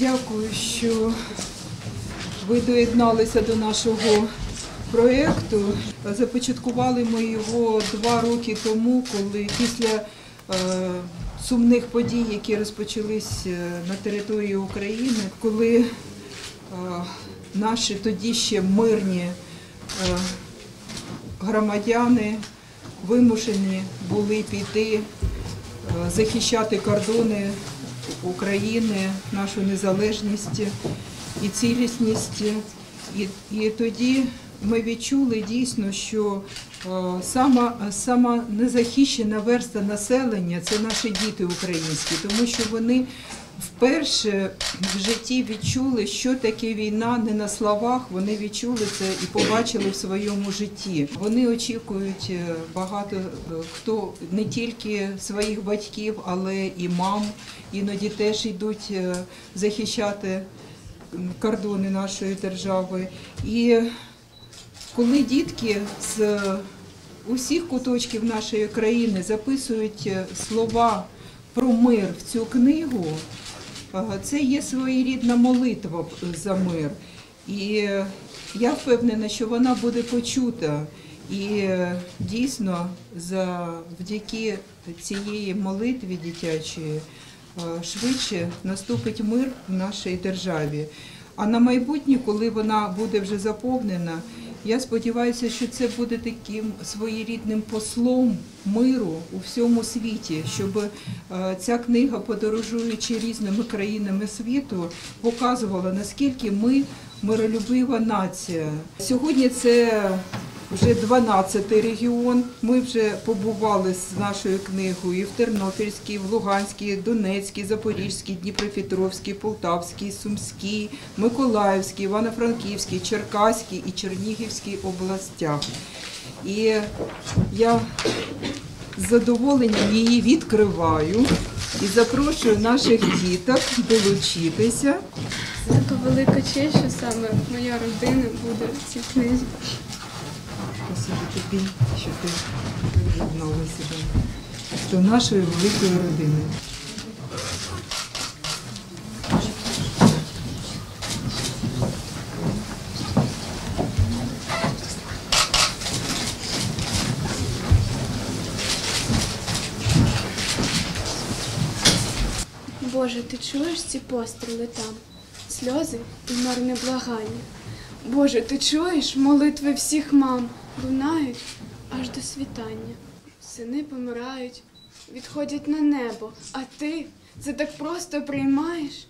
Дякую, що ви доєдналися до нашого проєкту. Започаткували ми його два роки тому, коли після е, сумних подій, які розпочались е, на території України, коли е, наші тоді ще мирні громадяни вимушені були піти захищати кордони України, нашу незалежність і цілісність. І, і тоді ми відчули дійсно, що сама, сама незахищена верста населення це наші діти українські, тому що вони вперше в житті відчули, що таке війна не на словах. Вони відчули це і побачили в своєму житті. Вони очікують е, багато е, хто не тільки своїх батьків, але і мам. Іноді теж йдуть е, захищати кордони нашої держави. І коли дітки з усіх куточків нашої країни записують е, слова про мир в цю книгу, е, це є своєрідна молитва за мир. І е, я впевнена, що вона буде почута. І е, дійсно, завдяки цієї молитві дитячої е, швидше наступить мир в нашій державі. А на майбутнє, коли вона буде вже заповнена, я сподіваюся, що це буде таким своєрідним послом миру у всьому світі, щоб е, ця книга, подорожуючи різними країнами світу, показувала наскільки ми миролюбива нація. Сьогодні це вже 12-й регіон. Ми вже побували з нашою книгою і в Тернопільській, в Луганській, Донецькій, Запорізькій, Дніпропетровській, Полтавській, Сумській, Миколаївській, Івано-Франківській, Черкаській і Чернігівській областях. І я з задоволенням її відкриваю і запрошую наших діток долучитися. Це така велика честь, що саме моя родина буде в цій книзі. Спасибо тобі, що ти приєднала себе до нашої великої родини. Боже, ти чуєш ці постріли там? Сльози і марне благання. Боже, ти чуєш молитви всіх мам лунають аж до світання. Сини помирають, відходять на небо, а ти це так просто приймаєш?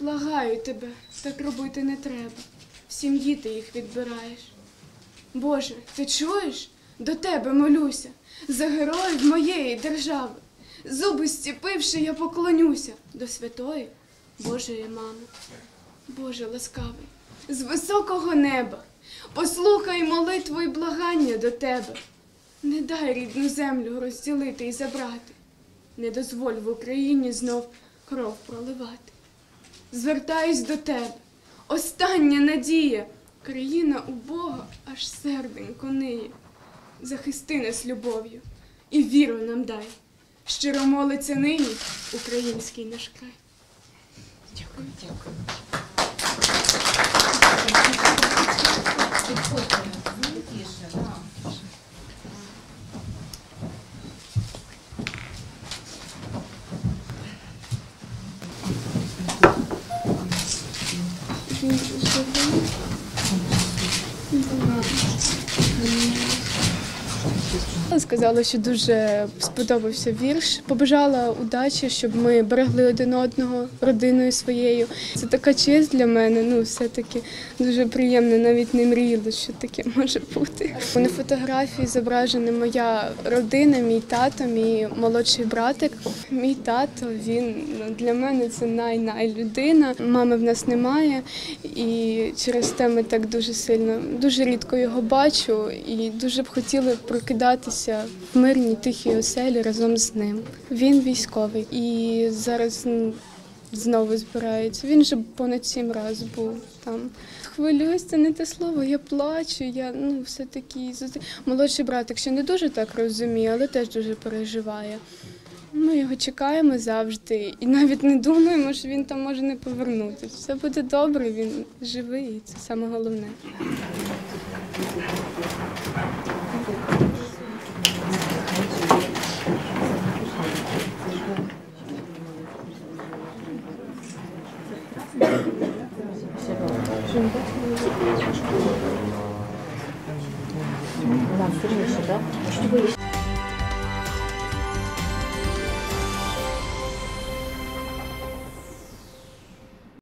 Благаю тебе, так робити не треба. Всім діти їх відбираєш. Боже, ти чуєш? До тебе молюся, за героїв моєї держави. Зуби стіпивши, я поклонюся до святої Божої мами. Боже ласкавий, з високого неба, послухай молитву і благання до тебе. Не дай рідну землю розділити і забрати. Не дозволь в Україні знов кров проливати. Звертаюсь до тебе, остання надія, країна у Бога аж серденько ниє. Захисти нас любов'ю і віру нам дай. Щиро молиться нині український наш край. Дякую, дякую. Він живий. Сказала, що дуже сподобався вірш. Побажала удачі, щоб ми берегли один одного родиною своєю. Це така честь для мене. Ну, все-таки дуже приємно, навіть не мріяла, що таке може бути. На фотографії зображена моя родина, мій тато, мій молодший братик. Мій тато він ну, для мене це най-най людина. Мами в нас немає, і через те ми так дуже сильно, дуже рідко його бачу, і дуже б хотіли прокидатися в мирній тихій оселі разом з ним. Він військовий і зараз знову збирається. Він же понад сім разів був там. Хвилююсь, це не те слово, я плачу, я ну все таки молодший братик ще не дуже так розуміє, але теж дуже переживає. Ми його чекаємо завжди і навіть не думаємо, що він там може не повернутися. Все буде добре, він живий, і це саме головне. Ладно, сильніше, так?